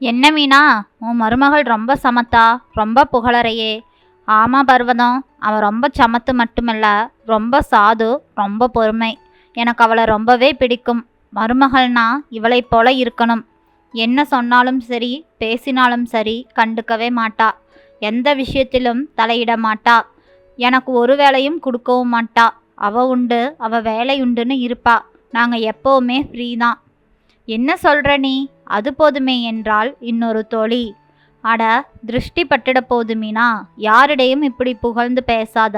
என்ன மீனா? உன் மருமகள் ரொம்ப சமத்தா ரொம்ப புகழறையே. ஆமா பர்வதம் அவள் ரொம்ப சமத்து மட்டுமல்ல ரொம்ப சாது ரொம்ப பொறுமை. எனக்கு அவளை ரொம்பவே பிடிக்கும். மருமகள்னா இவளை போல இருக்கணும். என்ன சொன்னாலும் சரி பேசினாலும் சரி கண்டுக்கவே மாட்டா. எந்த விஷயத்திலும் தலையிட மாட்டா. எனக்கு ஒரு வேலையும் கொடுக்கவும் மாட்டா. அவ உண்டு அவ வேலை உண்டுன்னு இருப்பா. நாங்கள் எப்போவுமே ஃப்ரீ தான். என்ன சொல்கிற நீ? அது போதுமே என்றால் இன்னொரு தோழி. அட திருஷ்டி பட்டுட போது மீனா யாரிடையும் இப்படி புகழ்ந்து பேசாத.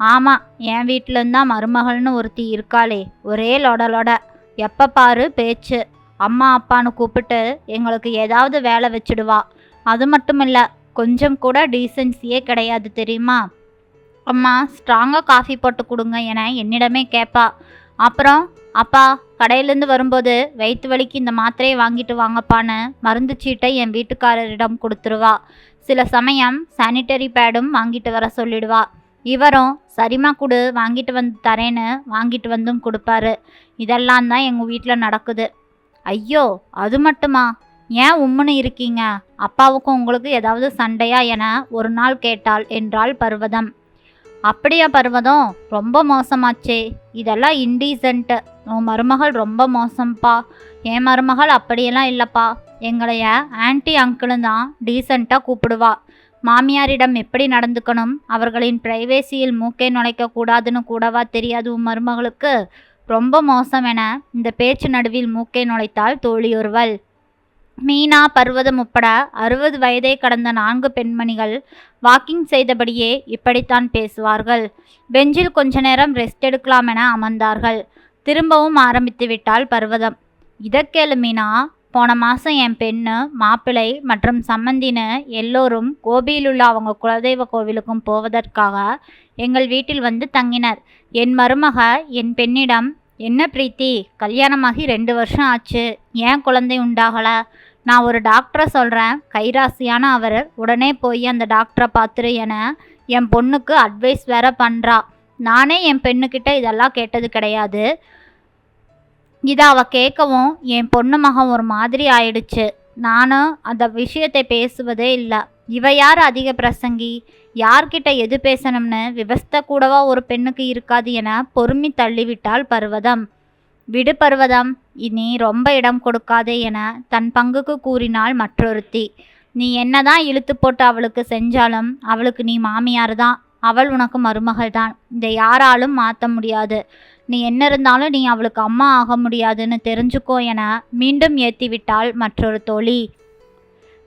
ஆமாம் என் வீட்டிலந்தான் மருமகள்னு ஒருத்தி இருக்காளே ஒரே லொடலொட எப்போ பாரு பேச்சு. அம்மா அப்பான்னு கூப்பிட்டு எங்களுக்கு ஏதாவது வேலை வச்சுடுவா. அது மட்டும் இல்லை கொஞ்சம் கூட டீசென்சியே கிடையாது தெரியுமா? அம்மா ஸ்ட்ராங்காக காஃபி போட்டு கொடுங்க என என்னிடமே கேட்பா அப்புறம் அப்பா கடையிலேருந்து வரும்போது வயிற்று வலிக்கு இந்த மாத்திரையை வாங்கிட்டு வாங்கப்பான்னு மருந்து சீட்டை என் வீட்டுக்காரரிடம் கொடுத்துருவா. சில சமயம் சானிட்டரி பேடும் வாங்கிட்டு வர சொல்லிடுவா. இவரும் சரிம்மா கொடு வாங்கிட்டு வந்து தரேன்னு வாங்கிட்டு வந்தும் கொடுப்பாரு. இதெல்லாம் தான் எங்கள் வீட்டில் நடக்குது. ஐயோ அது மட்டுமா? ஏன் உம்முன்னு இருக்கீங்க? அப்பாவுக்கும் உங்களுக்கு ஏதாவது சண்டையா என ஒரு நாள் கேட்டாள் என்றாள் பர்வதம். அப்படியா பர்வதம்? ரொம்ப மோசமாச்சே. இதெல்லாம் இன்டீசென்ட்டு உன் மருமகள் ரொம்ப மோசம்ப்பா என் மருமகள் அப்படியெல்லாம் இல்லைப்பா. எங்களைய ஆன்ட்டி அங்கிளும் தான் டீசெண்டாக கூப்பிடுவா. மாமியாரிடம் எப்படி நடந்துக்கணும்? அவர்களின் பிரைவேசியில் மூக்கை நுழைக்க கூடாதுன்னு கூடவா தெரியாது உன் மருமகளுக்கு? ரொம்ப மோசம் என இந்த பேச்சு நடுவில் மூக்கை நுழைத்தாள் தோழியொருவள். மீனா பர்வதம் உட்பட அறுபது வயதை கடந்த நான்கு பெண்மணிகள் வாக்கிங் செய்தபடியே இப்படித்தான் பேசுவார்கள். பெஞ்சில் கொஞ்ச நேரம் ரெஸ்ட் எடுக்கலாம் என அமர்ந்தார்கள். திரும்பவும் ஆரம்பித்து விட்டாள் பர்வதம். இதற்கேளு மீனா போன மாதம் என் பெண்ணு மாப்பிள்ளை மற்றும் சம்மந்தின்னு எல்லோரும் கோபியிலுள்ள அவங்க குலதெய்வ கோவிலுக்கும் போவதற்காக எங்கள் வீட்டில் வந்து தங்கினர். என் மருமக என் பெண்ணிடம் என்ன பிரீத்தி கல்யாணமாகி ரெண்டு வருஷம் ஆச்சு. ஏன் குழந்தை உண்டாகலை? நான் ஒரு டாக்டரை சொல்கிறேன் கைராசியான அவர் உடனே போய் அந்த டாக்டரை பார்த்துரு என என் பொண்ணுக்கு அட்வைஸ் வேற பண்ணுறா நானே என் பெண்ணுக்கிட்ட இதெல்லாம் கேட்டது கிடையாது. இதை அவ கேட்கவும் என் பொண்ணு மகன் ஒரு மாதிரி ஆயிடுச்சு. நானும் அந்த விஷயத்தை பேசுவதே இல்லை. இவ யார் அதிக பிரசங்கி? யார்கிட்ட எது பேசணும்னு விவஸ்த கூடவா ஒரு பெண்ணுக்கு இருக்காது என பொறுமி தள்ளிவிட்டாள் பர்வதம். விடு பர்வதம் இனி ரொம்ப இடம் கொடுக்காதே என தன் பங்குக்கு கூறினாள் மற்றொருத்தி. நீ என்னதான் இழுத்து போட்டு அவளுக்கு செஞ்சாலும் அவளுக்கு நீ மாமியார் தான். அவள் உனக்கு மருமகள் தான். இதை யாராலும் மாற்ற முடியாது. நீ என்ன இருந்தாலும் நீ அவளுக்கு அம்மா ஆக முடியாதுன்னு தெரிஞ்சுக்கோ என மீண்டும் ஏற்றி விட்டாள் மற்றொரு தோழி.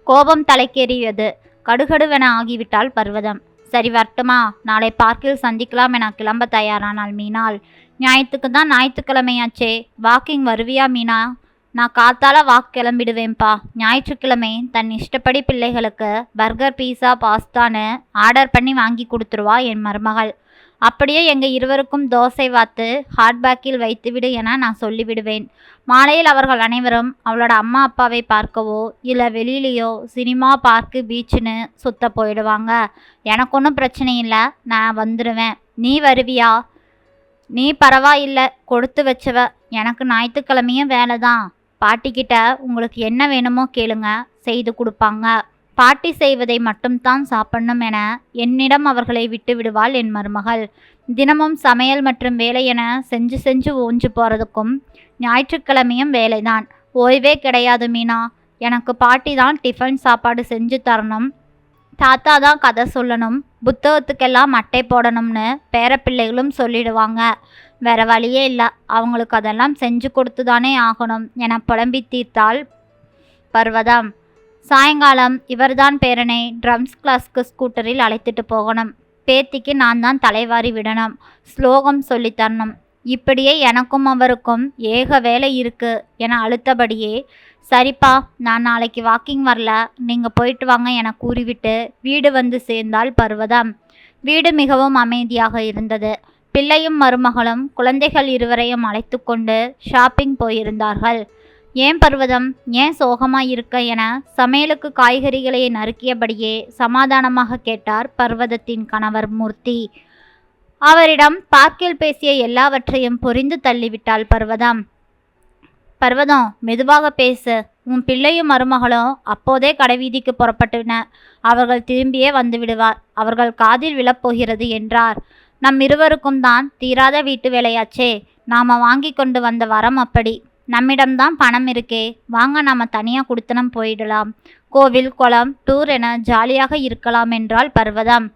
கோபம் தலைக்கேறியது. கடுகடுவென ஆகிவிட்டாள் பர்வதம். சரி வரட்டுமா? நாளை பார்க்கில் சந்திக்கலாம் என கிளம்ப தயாரானாள் மீனாள். ஞாயிற்றுக்கு தான் ஞாயிற்றுக்கிழமையாச்சே. வாக்கிங் வருவியா மீனா? நான் காத்தால வாக் கிளம்பிடுவேன்ப்பா ஞாயிற்றுக்கிழமை தன் இஷ்டப்படி பிள்ளைகளுக்கு பர்கர் பீஸா பாஸ்தான்னு ஆர்டர் பண்ணி வாங்கி கொடுத்துருவா என் மருமகள். அப்படியே எங்கள் இருவருக்கும் தோசை வாத்து ஹாட்பேக்கில் வைத்துவிடு என நான் சொல்லிவிடுவேன். மாலையில் அவர்கள் அனைவரும் அவளோட அம்மா அப்பாவை பார்க்கவோ இல்லை வெளியிலையோ சினிமா பார்க்கு பீச்சுன்னு சுத்த போயிடுவாங்க. எனக்கு ஒன்றும் பிரச்சனை இல்லை நான் வந்துடுவேன் நீ வருவியா? நீ பரவாயில்லை கொடுத்து வச்சவ. எனக்கு ஞாயிற்றுக்கிழமையும் வேலை தான் பாட்டிக்கிட்ட உங்களுக்கு என்ன வேணுமோ கேளுங்க செய்து கொடுப்பாங்க. பாட்டி செய்வதை மட்டும்தான் சாப்பிடணும் என என்னிடம் அவர்களை விட்டு விடுவாள் என் மருமகள். தினமும் சமையல் மற்றும் வேலை என செஞ்சு செஞ்சு ஓஞ்சு போகிறதுக்கும் ஞாயிற்றுக்கிழமையும் வேலைதான். ஓய்வே கிடையாது மீனா. எனக்கு பாட்டி தான் டிஃபன் சாப்பாடு செஞ்சு தரணும். தாத்தா தான் கதை சொல்லணும். புத்தகத்துக்கெல்லாம் அட்டை போடணும்னு பேரப்பிள்ளைகளும் சொல்லிடுவாங்க. வேற வழியே இல்லை. அவங்களுக்கு அதெல்லாம் செஞ்சு கொடுத்து தானே ஆகணும் என புலம்பி தீர்த்தாள் பர்வதம். சாயங்காலம் இவர்தான் பேரனை ட்ரம்ஸ் கிளாஸ்க்கு ஸ்கூட்டரில் அழைத்துட்டு போகணும். பேத்திக்கு நான் தான் தலைவாரி விடணும். ஸ்லோகம் சொல்லித் தரணும். இப்படியே எனக்கும் அவருக்கும் ஏக வேலை இருக்கு என அழுத்தபடியே சரிப்பா நான் நாளைக்கு வாக்கிங் வரல. நீங்கள் போயிட்டு வாங்க என கூறிவிட்டு வீடு வந்து சேர்ந்தால் பர்வதம். வீடு மிகவும் அமைதியாக இருந்தது. பிள்ளையும் மருமகளும் குழந்தைகள் இருவரையும் அழைத்து கொண்டு ஷாப்பிங் போயிருந்தார்கள். ஏன் பர்வதம்? ஏன் சோகமாக இருக்க என சமையலுக்கு காய்கறிகளை நறுக்கியபடியே சமாதானமாக கேட்டார் பர்வதத்தின் கணவர் மூர்த்தி. அவரிடம் பார்க்கில் பேசிய எல்லாவற்றையும் புரிந்து தள்ளிவிட்டாள் பர்வதம். பர்வதம் மெதுவாக பேசு. உன் பிள்ளையும் மருமகளும் அப்போதே கடைவீதிக்கு புறப்பட்டன. அவர்கள் திரும்பியே வந்து விடுவார் அவர்கள் காதில் விழப்போகிறது என்றார். நம் இருவருக்கும் தான் தீராத வீட்டு வேலையாச்சே. நாம வாங்கி கொண்டு வந்த வரம் அப்படி. நம்மிடம்தான் பணம் இருக்கே. வாங்க நாம் தனியாக கொடுத்தனம் போயிடலாம். கோவில் குளம் டூர் என ஜாலியாக இருக்கலாம் என்றால் பர்வதம்.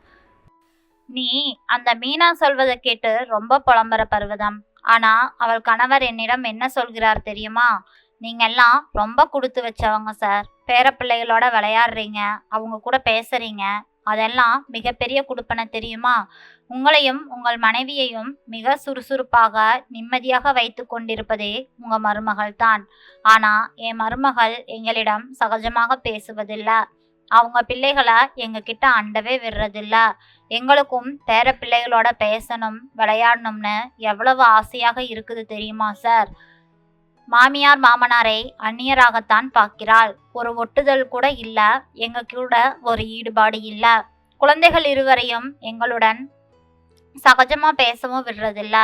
நீ அந்த மீனா சொல்வதை கேட்டு ரொம்ப புலம்புற பர்வதம். ஆனா அவள் கணவர் என்னிடம் என்ன சொல்கிறார் தெரியுமா? நீங்க எல்லாம் ரொம்ப கொடுத்து வச்சவங்க சார். பேரப்பிள்ளைகளோட விளையாடுறீங்க. அவங்க கூட பேசுறீங்க. அதெல்லாம் மிகப்பெரிய குடுப்பனை தெரியுமா? உங்களையும் உங்கள் மனைவியையும் மிக சுறுசுறுப்பாக நிம்மதியாக வைத்து கொண்டிருப்பதே உங்கள் மருமகள் தான் ஆனால் என் மருமகள் எங்களிடம் சகஜமாக பேசுவதில்லை. அவங்க பிள்ளைகளை எங்ககிட்ட அண்டவே விடுறதில்ல. எங்களுக்கும் பேர பிள்ளைகளோட பேசணும் விளையாடணும்னு எவ்வளவு ஆசையாக இருக்குது தெரியுமா சார்? மாமியார் மாமனாரை அந்நியராகத்தான் பார்க்கிறாள். ஒரு ஒட்டுதல் கூட இல்லை எங்க கூட ஒரு ஈடுபாடு இல்லை. குழந்தைகள் இருவரையும் எங்களுடன் சகஜமாக பேசவும் விடுறதில்ல.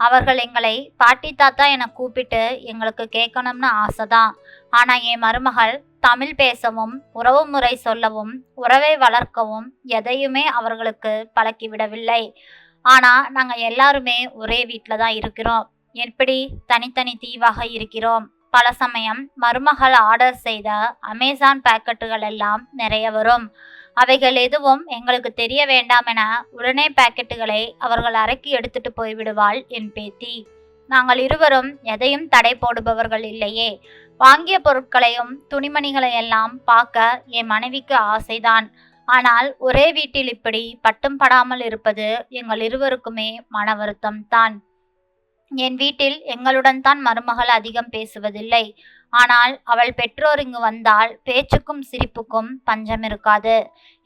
அவர்கள் எங்களை பாட்டி தாத்தா என கூப்பிட்டு எங்களுக்கு கேட்கணும்னு ஆசை தான் ஆனால் என் மருமகள் தமிழ் பேசவும் உறவு முறை சொல்லவும் உறவை வளர்க்கவும் எதையுமே அவர்களுக்கு பழக்கிவிடவில்லை ஆனால் நாங்கள் எல்லாருமே ஒரே வீட்டில் தான் இருக்கிறோம். எப்படி தனித்தனி தீவாக இருக்கிறோம். பல சமயம் மருமகள் ஆர்டர் செய்த அமேசான் பேக்கெட்டுகள் எல்லாம் நிறைய வரும். அவைகள் எதுவும் எங்களுக்கு தெரிய வேண்டாம் என உடனே பாக்கெட்டுகளை அவர்கள் அறைக்கு எடுத்துட்டு போய்விடுவாள் என் பேத்தி. நாங்கள் இருவரும் எதையும் தடை போடுபவர்கள் இல்லையே. வாங்கிய பொருட்களையும் துணிமணிகளை எல்லாம் பார்க்க என் மனைவிக்கு ஆசைதான். ஆனால் ஒரே வீட்டில் இப்படி பட்டும் படாமல் இருப்பது எங்கள் இருவருக்குமே மன வருத்தம் தான் என் வீட்டில் எங்களுடன் தான் மருமகள் அதிகம் பேசுவதில்லை. ஆனால் அவள் பெற்றோர் இங்கு வந்தால் பேச்சுக்கும் சிரிப்புக்கும் பஞ்சம் இருக்காது.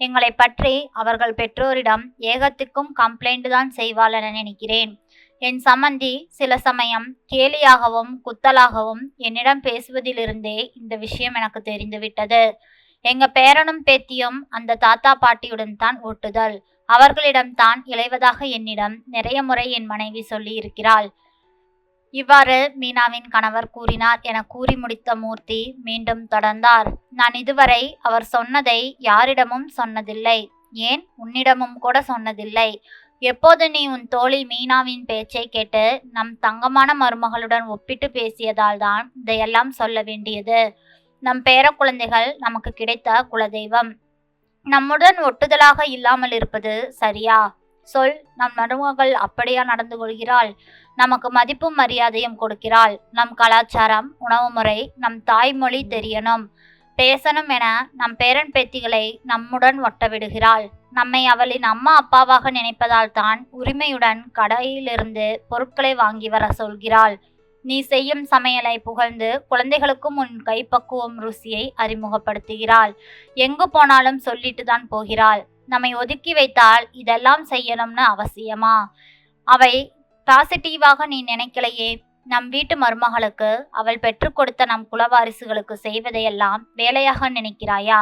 எங்களை பற்றி அவர்கள் பெற்றோரிடம் ஏகத்துக்கும் கம்ப்ளைண்ட் தான் செய்வாள் என நினைக்கிறேன். என் சம்மந்தி சில சமயம் கேலியாகவும் குத்தலாகவும் என்னிடம் பேசுவதிலிருந்தே இந்த விஷயம் எனக்கு தெரிந்துவிட்டது. எங்க பேரனும் பேத்தியும் அந்த தாத்தா பாட்டியுடன் தான் ஓட்டுதல். அவர்களிடம் தான் இளைவதாக என்னிடம் நிறைய முறை என் மனைவி சொல்லி இருக்கிறாள் இவ்வாறு மீனாவின் கணவர் கூறினார் என கூறி முடித்த மூர்த்தி மீண்டும் தொடர்ந்தார். நான் இதுவரை அவர் சொன்னதை யாரிடமும் சொன்னதில்லை. ஏன்? உன்னிடமும் கூட சொன்னதில்லை. எப்போது நீ உன் தோழி மீனாவின் பேச்சை கேட்டு நம் தங்கமான மருமகளுடன் ஒப்பிட்டு பேசியதால் தான் இதையெல்லாம் சொல்ல வேண்டியது. நம் பேர குழந்தைகள் நமக்கு கிடைத்த குலதெய்வம். நம்முடன் ஒட்டுதலாக இல்லாமல் இருப்பது சரியா? சொல். நம் மருமகள் அப்படியா நடந்து கொள்கிறாள்? நமக்கு மதிப்பும் மரியாதையும் கொடுக்கிறாள். நம் கலாச்சாரம் உணவு முறை நம் தாய்மொழி தெரியணும். பேசணும் என நம் பேரன் பேத்திகளை நம்முடன் ஒட்ட விடுகிறாள். நம்மை அவளின் அம்மா அப்பாவாக நினைப்பதால் தான் உரிமையுடன் கடையிலிருந்து பொருட்களை வாங்கி வர சொல்கிறாள். நீ செய்யும் சமையலை புகழ்ந்து குழந்தைகளுக்கும் உன் கைப்பக்குவம் ருசியை அறிமுகப்படுத்துகிறாள். எங்கு போனாலும் சொல்லிட்டு தான் போகிறாள். நம்மை ஒதுக்கி வைத்தால் இதெல்லாம் செய்யணும்னு அவசியமா? அவை பாசிட்டிவாக நீ நினைக்கலையே. நம் வீட்டு மருமகளுக்கு அவள் பெற்றுக் கொடுத்த நம் குலவாரிசுகளுக்கு செய்வதையெல்லாம் வேலையாக நினைக்கிறாயா?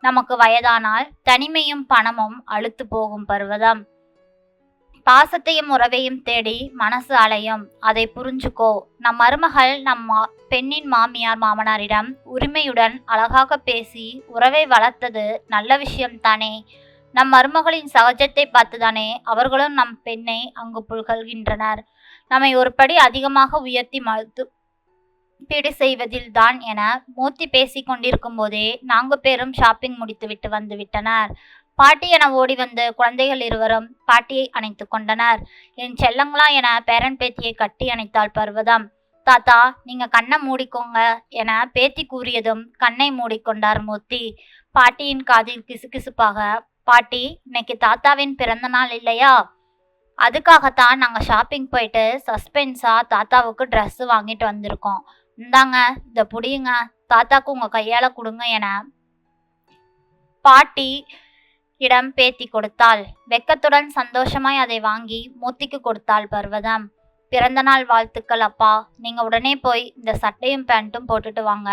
நமக்கு வயதானால் தனிமையும் பணமும் அழுத்து போகும் பருவதம். பாசத்தையும் உறவையும் தேடி மனசு அலையும். அதை புரிஞ்சுக்கோ. நம் மருமகள் நம் மா பெண்ணின் மாமியார் மாமனாரிடம் உரிமையுடன் அழகாக பேசி உறவை வளர்த்தது நல்ல விஷயம்தானே. நம் மருமகளின் சகஜத்தை பார்த்துதானே அவர்களும் நம் பெண்ணை அங்கு புகழ்கின்றனர். நம்மை ஒரு படி அதிகமாக உயர்த்தி மறுத்து பீடு செய்வதில் தான் என மூர்த்தி பேசி கொண்டிருக்கும் போதே நான்கு பேரும் ஷாப்பிங் முடித்துவிட்டு வந்துவிட்டனர் பாட்டி என ஓடி வந்து குழந்தைகள் இருவரும் பாட்டியை அணைத்து கொண்டனர். என் செல்லங்களா என பேரன் பேத்தியை கட்டி அணைத்தாள் பர்வதம். தாத்தா நீங்க கண்ணை மூடிக்கோங்க என பேத்தி கூறியதும் கண்ணை மூடிக்கொண்டார் மூர்த்தி. பாட்டியின் காதில் கிசுகிசுப்பாக பாட்டி இன்னைக்கு தாத்தாவின் பிறந்த நாள் இல்லையா? அதுக்காகத்தான் நாங்கள் ஷாப்பிங் போயிட்டு சஸ்பென்ஸாக தாத்தாவுக்கு ட்ரெஸ்ஸு வாங்கிட்டு வந்திருக்கோம். இந்தாங்க இதை புடியுங்க. தாத்தாக்கு உங்கள் கையால் கொடுங்க என பாட்டி இடம் பேத்தி கொடுத்தாள். வெக்கத்துடன் சந்தோஷமாய் அதை வாங்கி மூத்திக்கு கொடுத்தாள் பர்வதம். பிறந்தநாள் வாழ்த்துக்கள் அப்பா. நீங்கள் உடனே போய் இந்த சட்டையும் பேண்ட்டும் போட்டுட்டு வாங்க.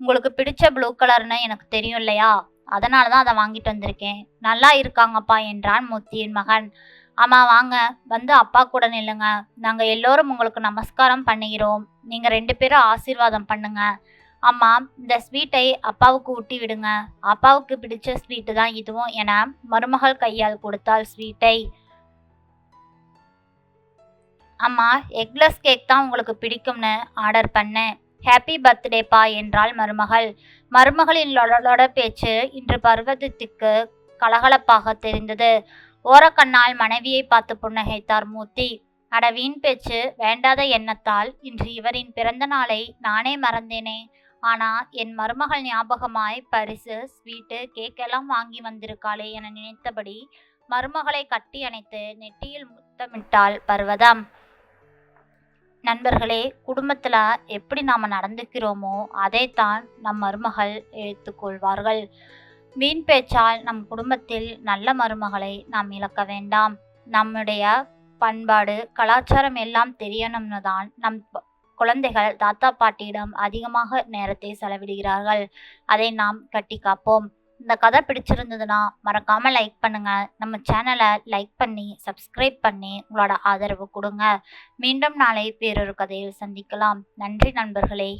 உங்களுக்கு பிடிச்ச ப்ளூ கலர்னு எனக்கு தெரியும் இல்லையா? அதனால தான் அதை வாங்கிட்டு வந்திருக்கேன். நல்லா இருக்காங்கப்பா என்றான் முத்தியின் மகன். ஆமாம் வாங்க. வந்து அப்பா கூட நில்லுங்க. நாங்கள் எல்லோரும் உங்களுக்கு நமஸ்காரம் பண்ணுகிறோம். நீங்கள் ரெண்டு பேரும் ஆசீர்வாதம் பண்ணுங்க. அம்மா இந்த ஸ்வீட்டை அப்பாவுக்கு ஊட்டி விடுங்க. அப்பாவுக்கு பிடிச்ச ஸ்வீட்டு தான் இதுவும் என மருமகள் கையால் கொடுத்தாள் ஸ்வீட்டை. அம்மா எக்லஸ் கேக் தான் உங்களுக்கு பிடிக்கும்னு ஆர்டர் பண்ணேன். ஹாப்பி பர்த்டேப்பா என்றாள் மருமகள். மருமகளின் லொடலொட பேச்சு இன்று பர்வதத்துக்கு கலகலப்பாக தெரிந்தது. ஓரக்கண்ணால் மனைவியை பார்த்து புன்னகைத்தார் மூர்த்தி. அட வீண் பேச்சு வேண்டாத எண்ணத்தால் இன்று இவரின் பிறந்த நாளை நானே மறந்தேனே. ஆனா என் மருமகள் ஞாபகமாய் பரிசு ஸ்வீட்டு கேக் எல்லாம் வாங்கி வந்திருக்காளே என நினைத்தபடி மருமகளை கட்டி அணைத்து நெட்டியில் முத்தமிட்டாள் பர்வதம். நண்பர்களே குடும்பத்தில் எப்படி நாம் நடந்துக்கிறோமோ அதைத்தான் நம் மருமகள் எடுத்துக்கொள்வார்கள் வீண் பேச்சால் நம் குடும்பத்தில் நல்ல மருமகளை நாம் இழக்க வேண்டாம். நம்முடைய பண்பாடு கலாச்சாரம் எல்லாம் தெரியணும்னு தான் நம் குழந்தைகள் தாத்தா பாட்டியிடம் அதிகமாக நேரத்தை செலவிடுகிறார்கள். அதை நாம் கட்டி காப்போம். இந்த கதை பிடிச்சிருந்ததுன்னா மறக்காம லைக் பண்ணுங்க. நம்ம சேனலை லைக் பண்ணி சப்ஸ்கிரைப் பண்ணி உங்களோட ஆதரவு கொடுங்க. மீண்டும் நாளை வேறொரு கதையில் சந்திக்கலாம். நன்றி நண்பர்களே.